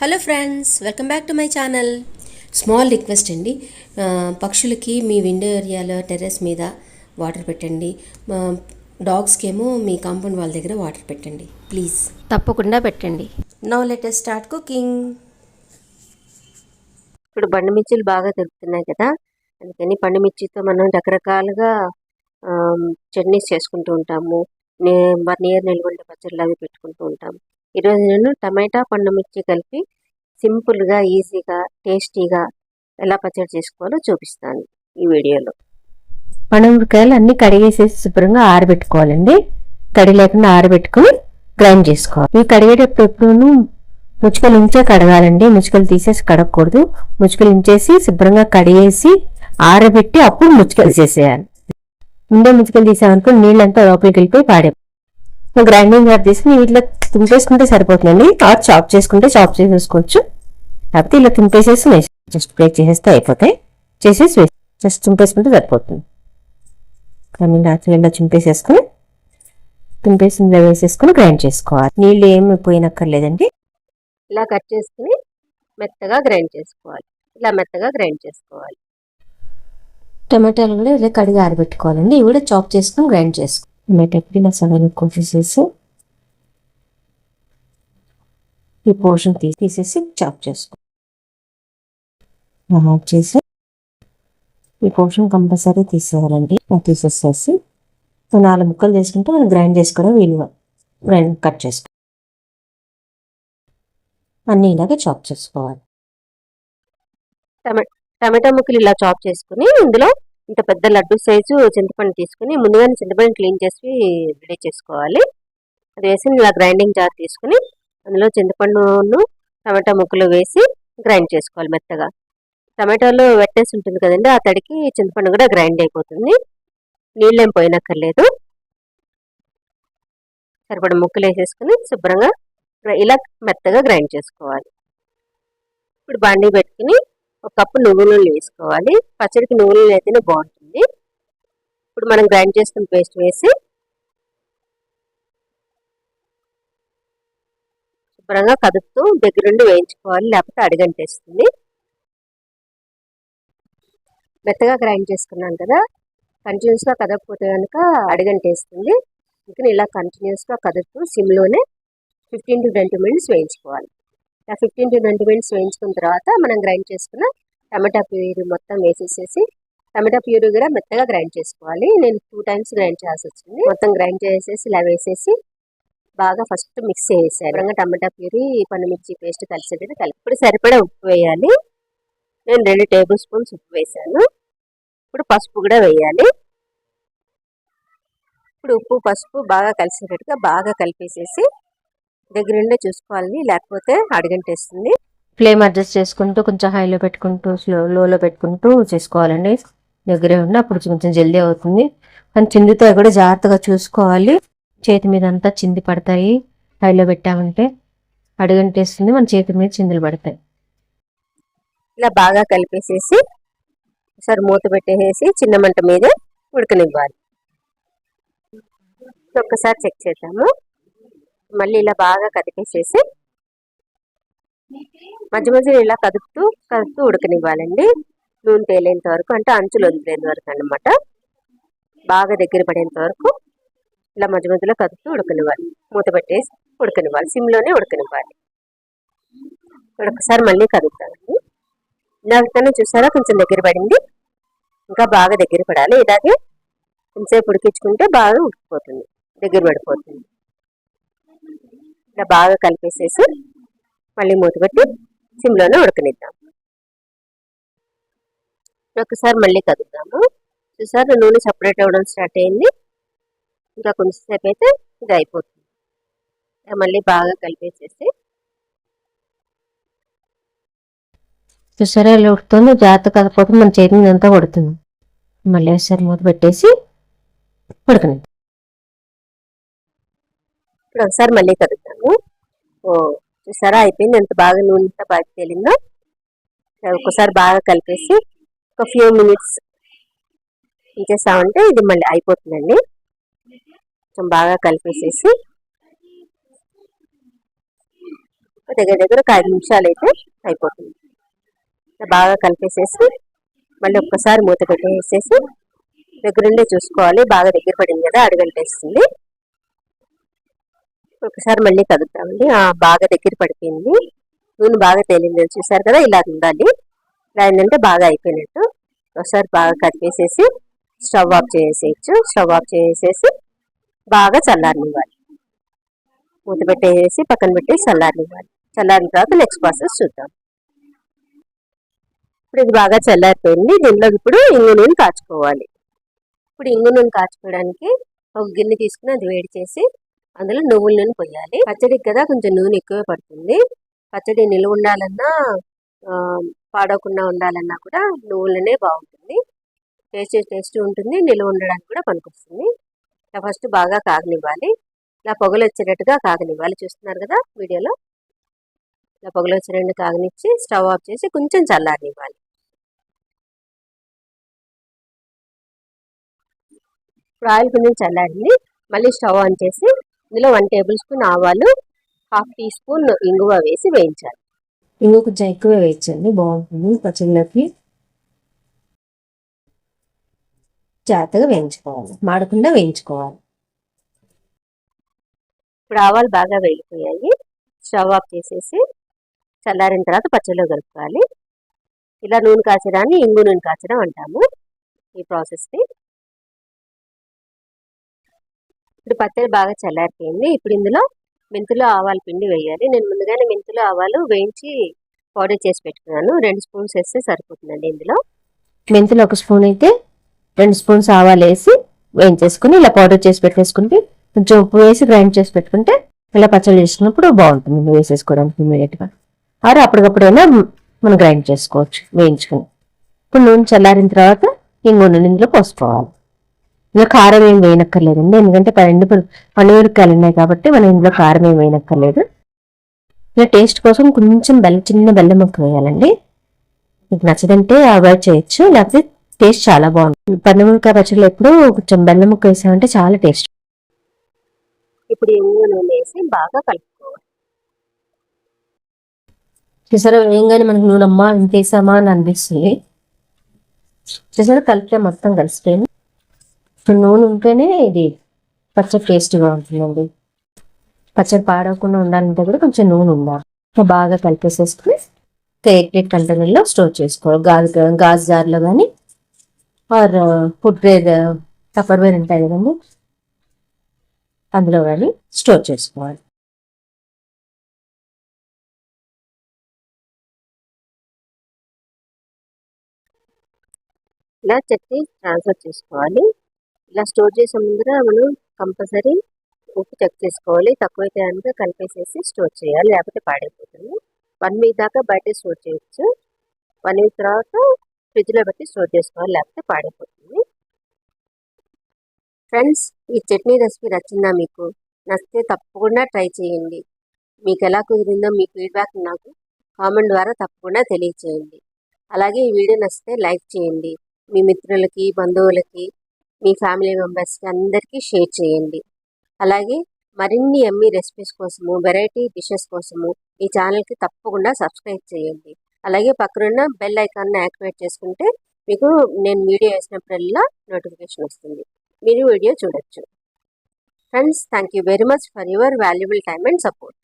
Hello friends welcome back to my channel. Small request అండి. పక్షులకి మీ విండో ఏరియాలో టెర్రస్ మీద వాటర్ పెట్టండి. మా డాగ్స్కి ఏమో మీ కాంపౌండ్ వాళ్ళ దగ్గర వాటర్ పెట్టండి. ప్లీజ్. తప్పకుండా పెట్టండి. నో లెటర్ స్టార్ట్ కుకింగ్ ఇప్పుడు బండి మిర్చిలు బాగా దొరుకుతున్నాయి కదా. అందుకని పండు మిర్చితో మనం రకరకాలుగా చట్నీస్ చేసుకుంటూ ఉంటాము. నే వన్ ఇయర్ నిల్వ అవి పెట్టుకుంటూ ఉంటాము. ఈరోజు నేను టమాటా పండు మిర్చి కలిపి సింపుల్గా ఈజీగా టేస్టీగా ఎలా పచ్చడి చేసుకోవాలో చూపిస్తాను ఈ వీడియోలో. పండుమిరకాయలు అన్నీ కడిగేసేసి శుభ్రంగా ఆరబెట్టుకోవాలండి. తడి లేకుండా ఆరబెట్టుకుని గ్రైండ్ చేసుకోవాలి. ఇవి కడిగేటప్పుడు ఎప్పుడూ ముచ్చుకలు ఉంచే కడగాలండి. ముచ్చుకలు తీసేసి కడగకూడదు. ముచ్చుకలు ఉంచేసి శుభ్రంగా కడిగేసి ఆరబెట్టి అప్పుడు ముచ్చుకలు చేసేయాలి ముందే ముచ్చుకలు తీసామనుకో నీళ్ళంతా లోపలికి వెళ్ళిపోయి పాడే గ్రైండింగ్ జార్ తీసుకుని వీటిలో తుంపేసుకుంటే సరిపోతుందండి. ఆర్ చాప్ చేసుకుంటే చాప్ చేసేసుకోవచ్చు. లేకపోతే ఇలా తుంపేసేసి జస్ట్ బ్రేక్ చేసేస్తే అయిపోతాయి. చేసేసి వేసి జస్ట్ తుంపేసుకుంటే సరిపోతుంది. కానీ రాత్రి ఇలా చింపేసేసుకుని తుంపేసి ఇందులో వేసేసుకుని గ్రైండ్ చేసుకోవాలి. నీళ్ళు ఏమి పోయినక్కర్లేదండి. ఇలా కట్ చేసుకుని మెత్తగా గ్రైండ్ చేసుకోవాలి. ఇలా మెత్తగా గ్రైండ్ చేసుకోవాలి. టమాటాలు కూడా ఇలా కడిగి ఆరబెట్టుకోవాలండి. ఇవి కూడా చాప్ చేసుకుని గ్రైండ్ చేసుకోవాలి టమాటా ఇలా సగం కోసేసేసి ఈ పోర్షన్ తీసి తీసేసి చాప్ చేసుకో. చాప్ చేసి ఈ పోర్షన్ కంపల్సరీ తీసేయాలండి. తీసేసేసి నాలుగు ముక్కలు చేసుకుంటే మనం గ్రైండ్ చేసుకోవడం వీలుగా. గ్రైండ్ కట్ చేసుకో. అన్నీ ఇలాగే చాప్ చేసుకోవాలి. టమాటా ముక్కలు ఇలా చాప్ చేసుకుని ఇందులో ఇంత పెద్ద లడ్డు సైజు చింతపండు తీసుకుని ముందుగానే చింతపండు క్లీన్ చేసి రెడీ చేసుకోవాలి. అది వేసి ఇలా గ్రైండింగ్ జార్ తీసుకుని అందులో చింతపండును టమాటా ముక్కలు వేసి గ్రైండ్ చేసుకోవాలి మెత్తగా. టమాటాలో వెట్టేసి ఉంటుంది కదండి ఆ తడికి చింతపండు కూడా గ్రైండ్ అయిపోతుంది. నీళ్ళేం పోయినక్కర్లేదు. సరిపడ ముక్కలు వేసేసుకుని శుభ్రంగా ఇలా మెత్తగా గ్రైండ్ చేసుకోవాలి. ఇప్పుడు బాండీ పెట్టుకుని ఒక కప్పు నువ్వుల నూనె వేసుకోవాలి. పచ్చడికి నువ్వుల నూనె అయితేనే బాగుంటుంది. ఇప్పుడు మనం గ్రైండ్ చేసుకున్న పేస్ట్ వేసి శుభ్రంగా కదుపుతూ దగ్గరుండి వేయించుకోవాలి. లేకపోతే అడిగంటేస్తుంది. మెత్తగా గ్రైండ్ చేసుకున్నాం కదా. కంటిన్యూస్గా కదపకపోతే కనుక అడిగంటేస్తుంది. ఇంకా ఇలా కంటిన్యూస్గా కదుపుతూ సిమ్లోనే ఫిఫ్టీన్ టు ట్వంటీ మినిట్స్ వేయించుకోవాలి. ఫిఫ్టీన్ టు ట్వంటీ మినిట్స్ వేయించుకున్న తర్వాత మనం గ్రైండ్ చేసుకున్న టమాటా ప్యూరీ మొత్తం వేసేసేసి టమాటా ప్యూరీ కూడా మెత్తగా గ్రైండ్ చేసుకోవాలి. నేను టూ టైమ్స్ గ్రైండ్ చేయాల్సి వచ్చింది. మొత్తం గ్రైండ్ చేసేసి ఇలా వేసేసి బాగా ఫస్ట్ మిక్స్ చేసేసాను టమాటా ప్యూరీ పండుమిర్చి పేస్ట్ కలిసేటట్టు కలిపి ఇప్పుడు సరిపడా ఉప్పు వేయాలి. నేను రెండు టేబుల్ స్పూన్స్ ఉప్పు వేసాను. ఇప్పుడు పసుపు కూడా వేయాలి. ఇప్పుడు ఉప్పు పసుపు బాగా కలిసేటట్టుగా బాగా కలిపేసేసి దగ్గరుండే చూసుకోవాలి లేకపోతే అడిగంటేస్తుంది. ఫ్లేమ్ అడ్జస్ట్ చేసుకుంటూ కొంచెం హైలో పెట్టుకుంటూ స్లో లోలో పెట్టుకుంటూ చేసుకోవాలండి. దగ్గరే ఉండి అప్పుడు కొంచెం జల్దీ అవుతుంది. కానీ చిందుతాయి కూడా జాగ్రత్తగా చూసుకోవాలి. చేతి మీద అంతా చింది పడతాయి. హైలో పెట్టామంటే అడుగంటేస్తుంది మన చేతి మీద చిందులు పడతాయి. ఇలా బాగా కలిపేసేసి ఒకసారి మూత పెట్టేసేసి చిన్న మంట మీద ఉడకనివ్వాలి. ఒక్కసారి చెక్ చేద్దాము. మళ్ళీ ఇలా బాగా కదిపేసేసి మధ్య మధ్యలో ఇలా కదుపుతూ కదుపుతూ ఉడకనివ్వాలండి. నూనె తేలేంత వరకు అంటే అంచులు వదిలేంత వరకు అనమాట బాగా దగ్గర పడేంత వరకు ఇలా మధ్య మధ్యలో కదుపుతూ ఉడకనివ్వాలి. మూత పెట్టేసి ఉడకనివ్వాలి. సిమ్లోనే ఉడకనివ్వాలి. ఒకసారి మళ్ళీ కదుపుతామండి ఇందాకనే చూసారా? కొంచెం దగ్గర పడింది. ఇంకా బాగా దగ్గర పడాలి. ఇలాగే కొంచెంసేపు ఉడికించుకుంటే బాగా ఉడికిపోతుంది. దగ్గర పడిపోతుంది. ఇలా బాగా కలిపేసేసి మళ్ళీ మూతపెట్టి సిమ్లోనే ఉడకనిద్దాం. ఒకసారి మళ్ళీ కదుద్దాము చూసారు నూనె సపరేట్ అవ్వడం స్టార్ట్ అయింది. ఇంకా కొంచెంసేపు అయితే ఇది అయిపోతుంది. మళ్ళీ బాగా కలిపేసేసి. చూసారా ఇలా ఉడుతుంది జాగ్రత్త కదపోతే మన చేతి మీద అంతా ఉడుతుంది మళ్ళీ ఒకసారి మూత పెట్టేసి ఉడకనిద్దాం. ఇప్పుడు ఒకసారి మళ్ళీ కదుపుతాము ఓ చూసారా? అయిపోయింది. ఎంత బాగా నూనె బాగా తేలిందో. ఒక్కసారి బాగా కలిపేసి ఒక ఫ్యూ మినిట్స్ ఇంకేసామంటే ఇది మళ్ళీ అయిపోతుందండి. కొంచెం బాగా కలిపేసేసి దగ్గర దగ్గర ఒక ఐదు నిమిషాలు అయితే అయిపోతుంది. బాగా కలిపేసేసి మళ్ళీ ఒక్కసారి మూత పెట్టేసేసి దగ్గరుండే చూసుకోవాలి. బాగా దగ్గర పడింది కదా అడుగంటేస్తుంది. ఒకసారి మళ్ళీ కదుపుతామండి బాగా దగ్గర పడిపోయింది. నూనె బాగా తేలింది చూసారు కదా ఇలా ఉండాలి. ఇలా ఏంటంటే బాగా అయిపోయినట్టు. ఒకసారి బాగా కదిపేసేసి స్టవ్ ఆఫ్ చేసేయచ్చు. స్టవ్ ఆఫ్ చేసేసి బాగా చల్లారనివ్వాలి. మూత పెట్టేసి పక్కన పెట్టి చల్లారనివ్వాలి. చల్లారిన తర్వాత నెక్స్ట్ ప్రాసెస్ చూద్దాం. ఇప్పుడు ఇది బాగా చల్లారిపోయింది. దీనిలో ఇప్పుడు ఇంగు నూనె కాచుకోవాలి. ఇప్పుడు ఇంగు నూనె కాచుకోవడానికి ఒక గిన్నె తీసుకుని అది వేడి చేసి అందులో నువ్వుల నూనె పోయాలి. పచ్చడికి కదా కొంచెం నూనె ఎక్కువే పడుతుంది. పచ్చడి నిలువ ఉండాలన్నా పాడవకుండా ఉండాలన్నా కూడా నువ్వులనే బాగుంటుంది. టేస్ట్ టేస్ట్ ఉంటుంది. నిలువ ఉండడానికి కూడా పనికొస్తుంది. ఇలా ఫస్ట్ బాగా కాగనివ్వాలి. ఇలా పొగలు వచ్చేటట్టుగా కాగనివ్వాలి. చూస్తున్నారు కదా వీడియోలో? ఇలా పొగలు వచ్చేటట్టు కాగనిచ్చి స్టవ్ ఆఫ్ చేసి కొంచెం చల్లారనివ్వాలి. ఇప్పుడు ఆయిల్ కొంచెం చల్లారింది. మళ్ళీ స్టవ్ ఆన్ చేసి ఇందులో వన్ టేబుల్ స్పూన్ ఆవాలు హాఫ్ టీ స్పూన్ ఇంగువ వేసి వేయించాలి. ఇంకో కొంచెం ఎక్కువ వేయించండి బాగుంటుంది పచ్చళ్ళకి. జాగ్రత్తగా వేయించుకోవాలి మాడకుండా వేయించుకోవాలి. ఇప్పుడు ఆవాలు బాగా వేగిపోయాయి. స్టవ్ ఆఫ్ చేసేసి చల్లారిన తర్వాత పచ్చడిలో కలుపుకోవాలి. ఇలా నూనె కాచడాన్ని ఇంగు నూనె కాచడం అంటాము ఈ ప్రాసెస్ని. ఇప్పుడు పచ్చడి బాగా చల్లారిపోయింది. ఇప్పుడు ఇందులో మెంతులు ఆవాల పిండి వేయాలి. నేను ముందుగానే మెంతులు ఆవాలు వేయించి పౌడర్ చేసి పెట్టుకున్నాను. రెండు స్పూన్స్ వేస్తే సరిపోతుందండి ఇందులో. మెంతులు ఒక స్పూన్ అయితే రెండు స్పూన్స్ ఆవాలు వేసి వేయించేసుకుని ఇలా పౌడర్ చేసి పెట్టేసుకుంటే కొంచెం ఉప్పు వేసి గ్రైండ్ చేసి పెట్టుకుంటే ఇలా పచ్చడి చేసుకున్నప్పుడు బాగుంటుంది. వేసేసుకోవడానికి ఇమీడియట్గా ఆరు అప్పటికప్పుడైనా మనం గ్రైండ్ చేసుకోవచ్చు వేయించుకుని. ఇప్పుడు నూనె చల్లారిన తర్వాత ఇంకో నూనె ఇందులో పోసుకోవాలి. ఇందులో కారం ఏం వేయనక్కర్లేదండి ఎందుకంటే పన్నెండు పండుమిరపకాయలు ఉన్నాయి కాబట్టి మనం ఇందులో కారం ఏం వేయనక్కర్లేదు. ఇలా టేస్ట్ కోసం కొంచెం బెల్లం చిన్న బెల్లం ముక్క వేయాలండి. మీకు నచ్చదంటే అవాయిడ్ చేయొచ్చు. లేకపోతే టేస్ట్ చాలా బాగుంటుంది. పండుమిరపకాయ పచ్చడిలో ఎప్పుడు కొంచెం బెల్లం ముక్క వేసామంటే చాలా టేస్ట్. ఇప్పుడు వేసి బాగా కలుపుకోవాలి. చూసారా వేయంగానే మనకు నూనె అమ్మా ఇంత వేసామా అని అనిపిస్తుంది. చూసారా కలిపితే మొత్తం కలిసిపోయింది. ఇప్పుడు నూనె ఉంటేనే ఇది పచ్చడి టేస్ట్గా ఉంటుందండి. పచ్చడి పాడవకుండా ఉండాలంటే కూడా కొంచెం నూనె ఉండాలి. బాగా కలిపేసేసుకుని ఎయిట్ కంటైనర్లో స్టోర్ చేసుకోవాలి. గాజు గాజు జార్లో కానీ or food ware Tupperware ఉంటాయి కదండి. అందులో కానీ స్టోర్ చేసుకోవాలి. ఇలా చట్నీ ట్రాన్స్ఫర్ చేసుకోవాలి. ఇలా స్టోర్ చేసే ముందర మనం కంపల్సరీ ఉప్పు చెక్ చేసుకోవాలి. తక్కువైతే కనుక కలిపేసేసి స్టోర్ చేయాలి. లేకపోతే పాడైపోతుంది. వన్ వీక్ దాకా బయట స్టోర్ చేయొచ్చు. వన్ వీక్ తర్వాత ఫ్రిడ్జ్లో పెట్టి స్టోర్ చేసుకోవాలి. లేకపోతే పాడైపోతుంది. ఫ్రెండ్స్ ఈ చట్నీ రెసిపీ నచ్చిందా మీకు? నచ్చితే తప్పకుండా ట్రై చేయండి. మీకు ఎలా కుదిరిందో మీ ఫీడ్బ్యాక్ నాకు కామెంట్ ద్వారా తప్పకుండా తెలియచేయండి. అలాగే ఈ వీడియో నచ్చితే లైక్ చేయండి. మీ మిత్రులకి బంధువులకి మీ ఫ్యామిలీ మెంబర్స్కి అందరికీ షేర్ చేయండి. అలాగే మరిన్ని ఎమ్మీ రెసిపీస్ కోసము వెరైటీ డిషెస్ కోసము ఈ ఛానల్కి తప్పకుండా సబ్స్క్రైబ్ చేయండి. అలాగే పక్కనున్న బెల్ ఐకాన్ని యాక్టివేట్ చేసుకుంటే మీకు నేను వీడియో వేసినప్పుడల్లా నోటిఫికేషన్ వస్తుంది. మీరు వీడియో చూడొచ్చు. Friends thank you very much for your valuable time and support.